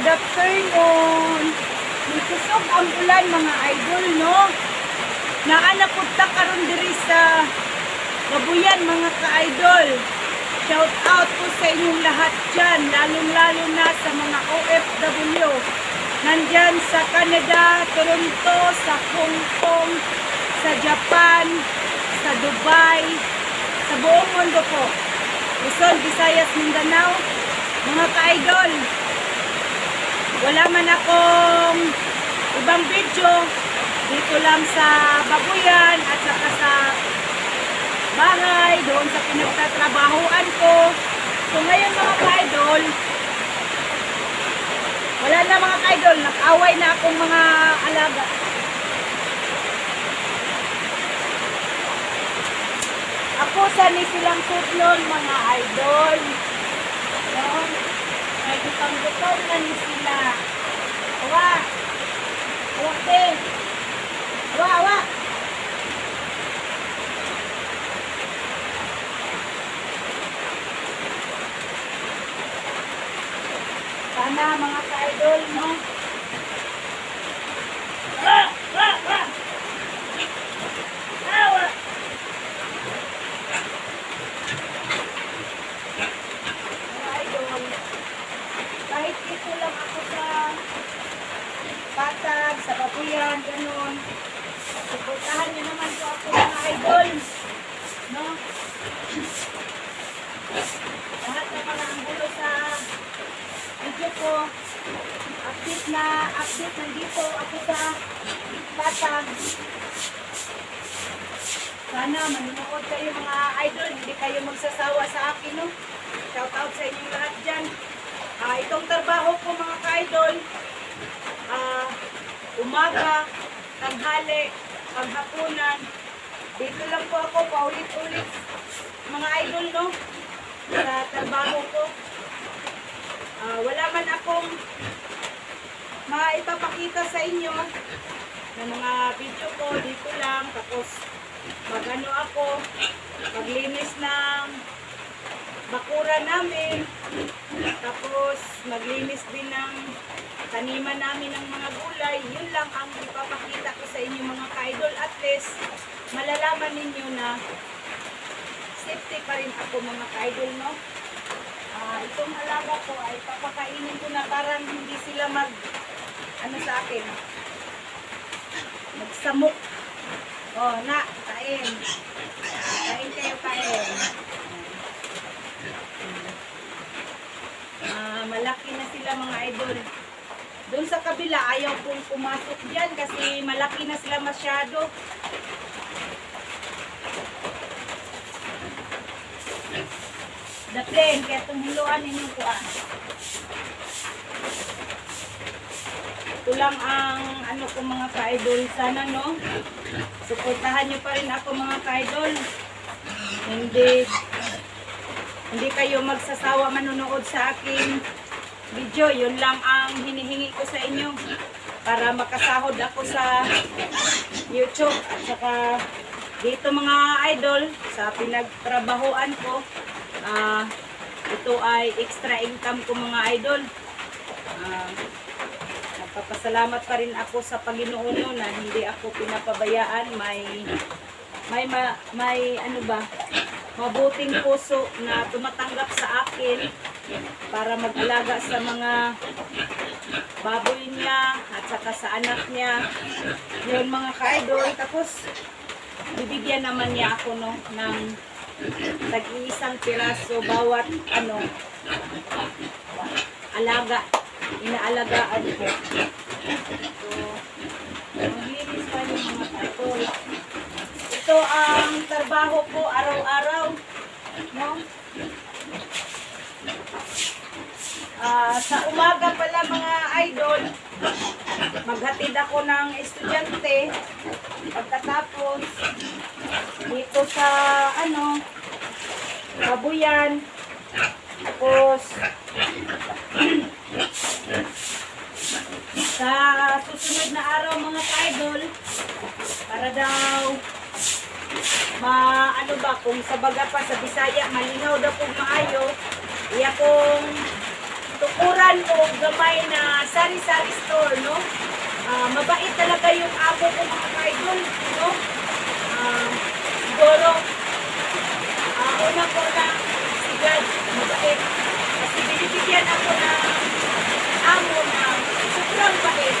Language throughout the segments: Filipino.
good afternoon. Nikusog ang ulan mga idol, no? Naanapod ta karon diri sa Babuyan mga ka-idol. Shout out po sa inyong lahat dyan, lalong-lalo na sa mga OFW. Nandyan sa Canada, Toronto, sa Hong Kong, sa Japan, sa Dubai, sa buong mundo po. Luzon, Visayas, Mindanao, mga ka-idol. Wala man akong ibang video dito lang sa Babuyan at saka sa bahay, doon sa pinagtatrabahoan ko. So ngayon mga ka-idol, wala na mga ka-idol, nag-away na akong mga alaga. Ako sa ni silang tutlon mga idol. No? May gutang-gutang na ni sila. Awa! Awa, te! Awa, awa! Sana mga ka-idol, no? Ah! Ah! Ah! Awa! Mga idol, kahit dito lang ako sa patag, sa babuyan, ganun. Suportahan niyo naman po ako mga idol. No? Lahat ng mga anggulo sa video ko, update na, update nandito ako sa patag. Sana manunood kayo mga idol, hindi kayo magsasawa sa akin, no? Shout out sa inyong lahat dyan. Ah, itong trabaho ko mga ka-idol, ah, umaga, tanghali, paghapunan, dito lang po ako paulit-ulit mga idol, no? Sa trabaho ko. Ah, wala man akong maipapakita sa inyo ng mga video ko dito lang tapos magano ako maglinis ng bakura namin. Tapos maglinis din ng taniman namin ng mga gulay. Yun lang ang ipapakita ko sa inyo mga ka-idol. At least malalaman ninyo na safety pa rin ako mga ka-idol no? Ah, itong alaga ko ay papakainin ko na parang hindi sila mag ano sa akin magsamok. Oh na kain. Kain kayo kain Ah, malaki na sila mga idol doon sa kabila ayaw pong pumasok dyan kasi malaki na sila masyado Daplin, kaya tumuluan ninyong kuan. Ito lang ang ano ko mga ka-idol. Sana no, suportahan nyo pa rin ako mga ka-idol. Hindi, hindi kayo magsasawa manonood sa aking video. Yun lang ang hinihingi ko sa inyo para makasahod ako sa YouTube at saka dito mga idol sa pinagtrabahoan ko. Ah ito ay extra income ko mga idol. Ah, nagpapasalamat pa rin ako sa Panginoon no, na hindi ako pinapabayaan. May may ma- may ano ba mabuting puso na tumatanggap sa akin para mag-alaga sa mga baboy niya at saka sa anak niya. Yun mga ka-idol. Tapos bibigyan naman niya ako no ng tag-iisang piraso bawat ano alaga inaalagaan ko. So ito ang trabaho ko araw-araw no Ah, sa umaga pala mga idol maghatid ako ng estudyante. Pagkatapos dito sa ano Kabuyan tapos sa susunod na araw mga idol para daw ma ano ba kung sa baga pa sa Bisaya malinaw daw kung maayo iya kong tukuran o gamay na sari-sari store, no? Uh, mabait talaga yung apo ko mga kaidol, no? Uh, siguro, uh, una ko na si God, mabait. Kasi binibigyan ako ng amo na sobrang bait.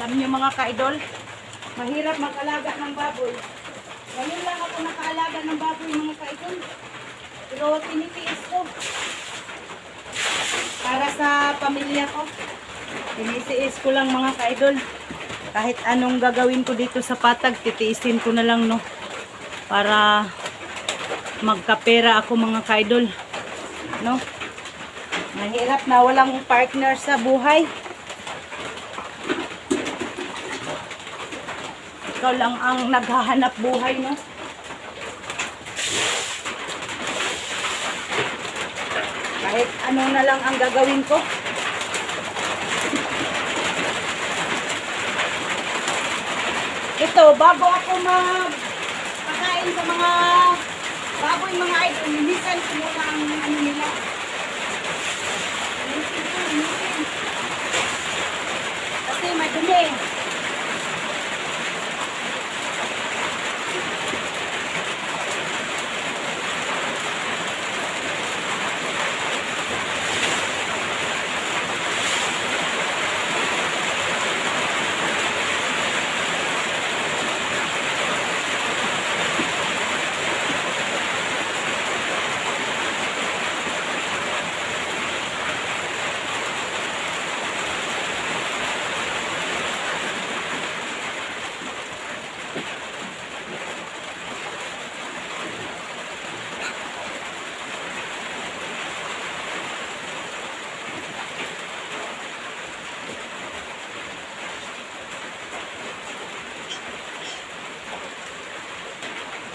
Alam niyo mga kaidol, mahirap mag-alaga ng baboy. Ngayon lang ako nakaalaga ng baboy mga kaidol. Pero tinitiis ko. Para sa pamilya ko. Tinitiis ko lang mga kaidol. Kahit anong gagawin ko dito sa patag, titiisin ko na lang no. Para magkapera ako mga kaidol. No? Mahirap na walang partner sa buhay. Ikaw lang ang naghahanap buhay, no? Kahit ano na lang ang gagawin ko. Ito, bago ako mag pakain sa mga baboy mga idol, minsan ko ang ano nila. Minsan ko. Kasi madumi.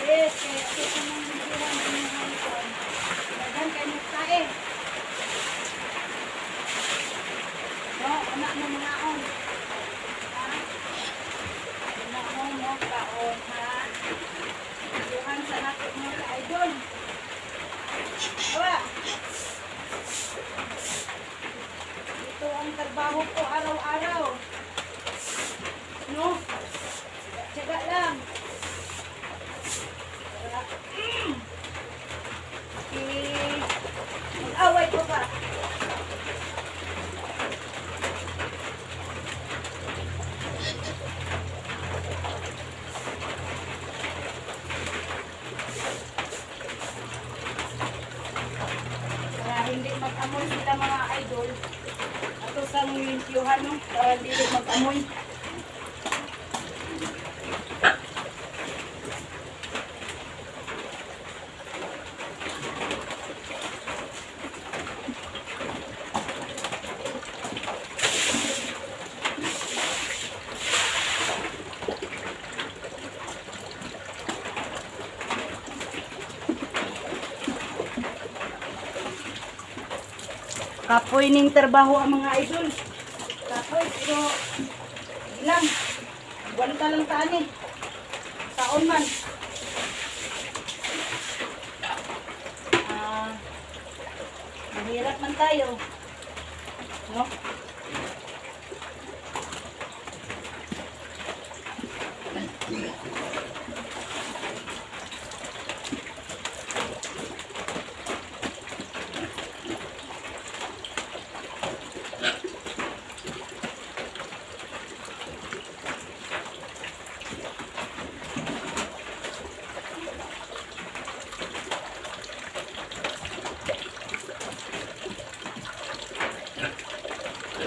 Yes, kaya ito sa mga hibuhan ng mga hangkon. Daghan kayo magkae. No, anak mo mga on. Ha? Anak mo mo kaon, ha? Hibuhan sa natin mo ka idol. Awa! Ito ang trabaho ko araw-araw. No? Tiyaga lang. Eh, Mag-away ko ba? Kaya hindi mag-amoy sila mga idol. Ato sa limpyuhan no? Para hindi mag-amoy. Ning trabaho ang mga idol. Kapoy, pero ilang. Wanta lang tani. Taon man. Ah, mahirap man tayo. No?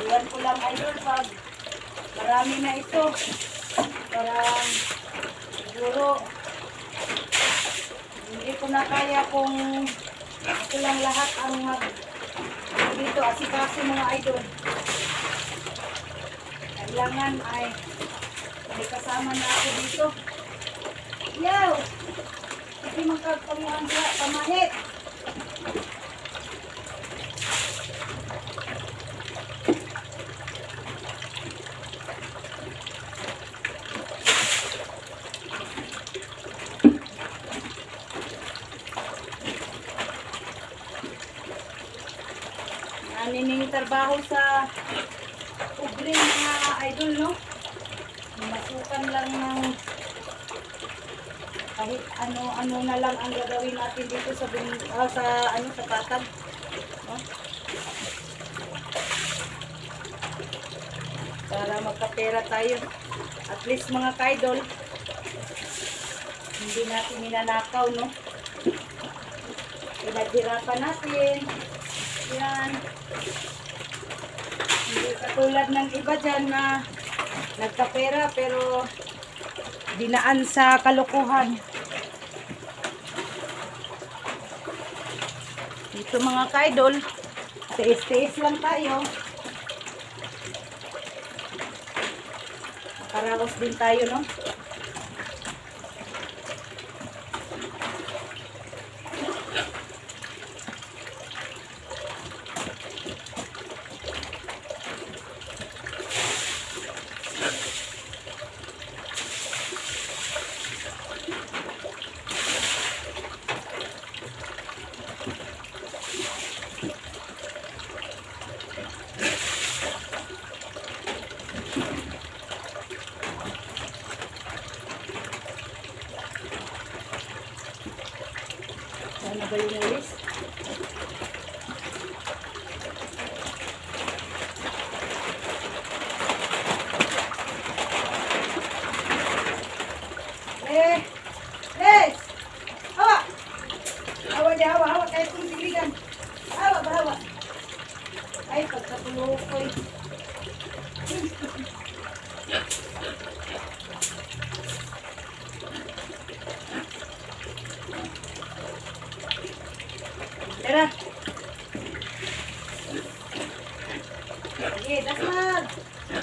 Iwan ko lang idol pag marami na ito. Parang siguro hindi ko na kaya kung ito lang lahat ang mag dito asikaso mga idol. Kailangan ay may kasama na ako dito. Yaw! Hindi magkagpamuhan sa pamahit. Nanining trabaho sa ubring mga idol, no? Masukan lang ng kahit ano-ano na lang ang gagawin natin dito sa bin- ah, sa ano sa patag. No? Para magkapera tayo. At least mga kaidol, hindi natin ninanakaw, no? Pinaghirapan natin. Yan. Hindi katulad ng iba dyan na nagkapera pero dinaan sa kalokohan. Dito mga kaidol, tiis-tiis lang tayo. Makaraos din tayo, no? Sana ba yung ulis? Eh! Les! Hawa! Hawa di hawa, hawa tayo kung siligan. Hawa ba hawa? Ay, pagkatulog ko eh. Tara. Sige, dasmag.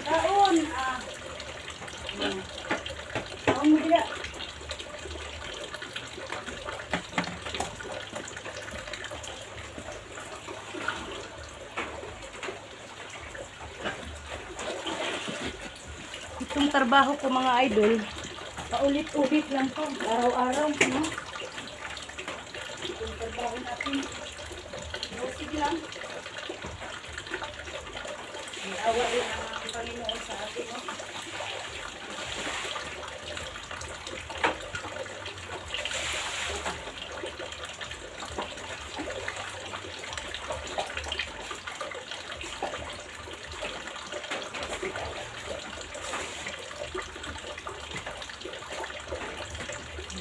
Taon. Ah. Taon mo bila. Itong trabaho ko mga idol, paulit-ulit lang to, araw-araw, no? Itong trabaho natin, busig lang. May awa rin ang Panginoon sa atin, no?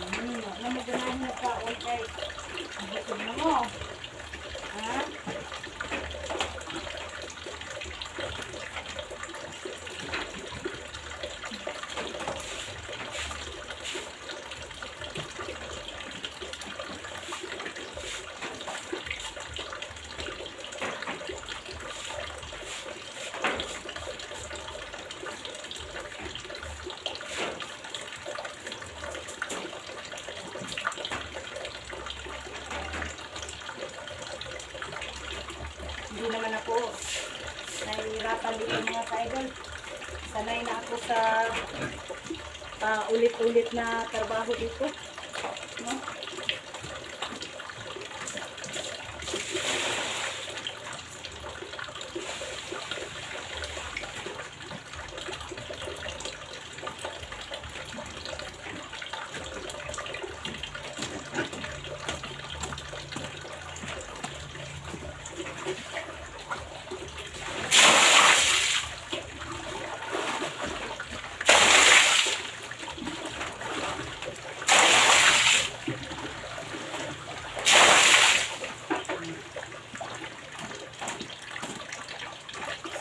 Hmm, ano mo ganahin na ka, oy, kay, ang busog na mo. Ha? Hindi naman ako nahihirapan dito mga ka-idol. Sanay na ako sa ah, ulit-ulit na trabaho dito. No?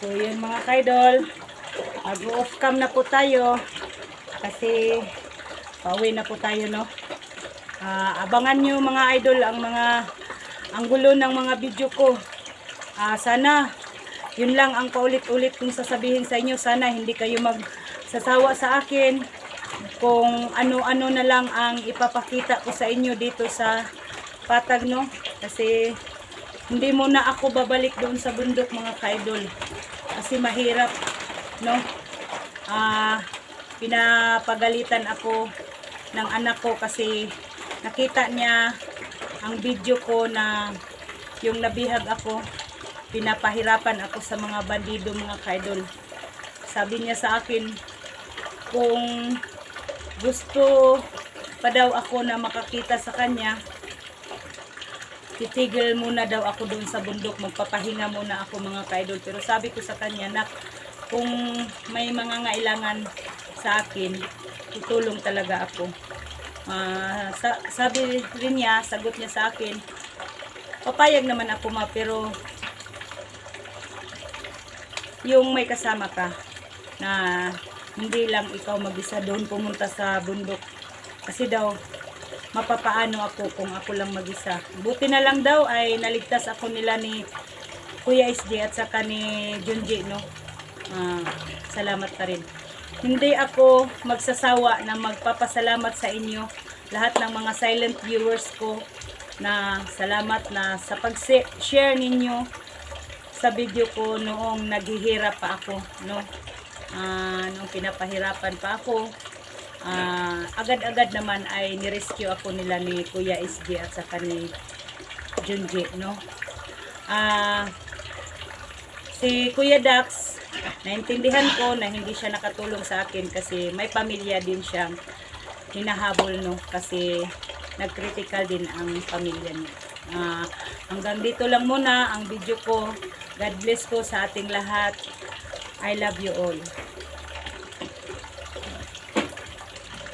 So yun mga kaidol, mag-off cam na po tayo kasi pauwi na po tayo no. Ah, abangan nyo mga idol ang mga ang gulo ng mga video ko. Ah, sana yun lang ang paulit-ulit kong sasabihin sa inyo. Sana hindi kayo magsasawa sa akin kung ano-ano na lang ang ipapakita ko sa inyo dito sa patag no. Kasi hindi muna ako babalik doon sa bundok mga kaidol kasi mahirap no? Ah pinapagalitan ako ng anak ko kasi nakita niya ang video ko na yung nabihag ako pinapahirapan ako sa mga bandido mga kaidol. Sabi niya sa akin kung gusto pa daw ako na makakita sa kanya titigil muna daw ako doon sa bundok, magpapahinga muna ako mga kaidol. Pero sabi ko sa kanya, nak, kung may mga ngailangan sa akin, tutulong talaga ako. Ah, sa, sabi rin niya, sagot niya sa akin, papayag naman ako ma, pero yung may kasama ka na hindi lang ikaw mag-isa doon pumunta sa bundok. Kasi daw, mapapaano ako kung ako lang mag-isa. Buti na lang daw ay naligtas ako nila ni Kuya SJ at saka ni Junji, no? Ah, salamat ka rin. Hindi ako magsasawa na magpapasalamat sa inyo lahat ng mga silent viewers ko na salamat na sa pag-share ninyo sa video ko noong naghihirap pa ako, no? Ah, noong pinapahirapan pa ako, ah, agad-agad naman ay nirescue ako nila ni Kuya SJ at saka ni Junji, no? Ah, si Kuya Dax, naintindihan ko na hindi siya nakatulong sa akin kasi may pamilya din siyang hinahabol, no? Kasi nag-critical din ang pamilya niya. Ah, hanggang dito lang muna ang video ko. God bless po sa ating lahat. I love you all.